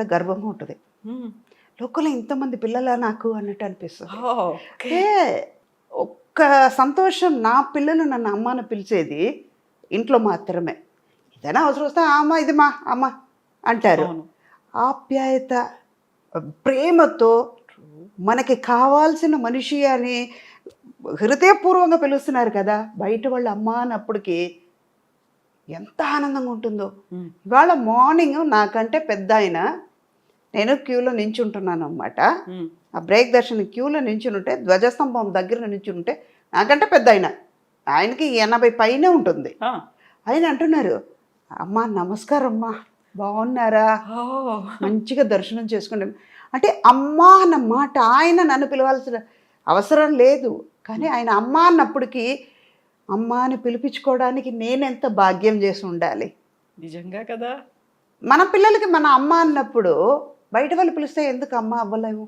చాలా గర్వంగా ఉంటుంది. లోకల్ ఇంతమంది పిల్లలా నాకు అన్నట్టు అనిపిస్తుంది ఒక్క సంతోషం నా పిల్లలు నన్ను అమ్మని పిలిచేది ఇంట్లో మాత్రమే ఏదైనా అవసరం వస్తే "ఆ అమ్మ ఇది మా అమ్మ అంటారు. ఆప్యాయత ప్రేమతో మనకి కావాల్సిన మనిషి అని హృదయపూర్వకంగా పిలుస్తున్నారు కదా బయట వాళ్ళు అమ్మ అన్నప్పటికీ ఎంత ఆనందంగా ఉంటుందో. ఇవాళ మార్నింగ్ నాకంటే పెద్ద ఆయన నేను క్యూలో నించుంటున్నాను అనమాట. ఆ బ్రేక్ దర్శనం క్యూలో నించునుంటే ధ్వజస్తంభం దగ్గర నించుంటే నాకంటే పెద్ద ఆయన. ఆయనకి ఎనభై పైనే ఉంటుంది. ఆయన అంటున్నారు అమ్మా నమస్కారం అమ్మా బాగున్నారా మంచిగా దర్శనం చేసుకోండి. అంటే అమ్మా అన్న మాట ఆయన నన్ను పిలవాల్సిన అవసరం లేదు. కానీ ఆయన అమ్మ అన్నప్పటికీ అమ్మ అని పిలిపించుకోవడానికి నేనెంత భాగ్యం చేసి ఉండాలి? నిజంగా కదా? మన పిల్లలకి మన అమ్మ అన్నప్పుడు బయట వాళ్ళు పిలిస్తే ఎందుకు అమ్మ అవ్వలేము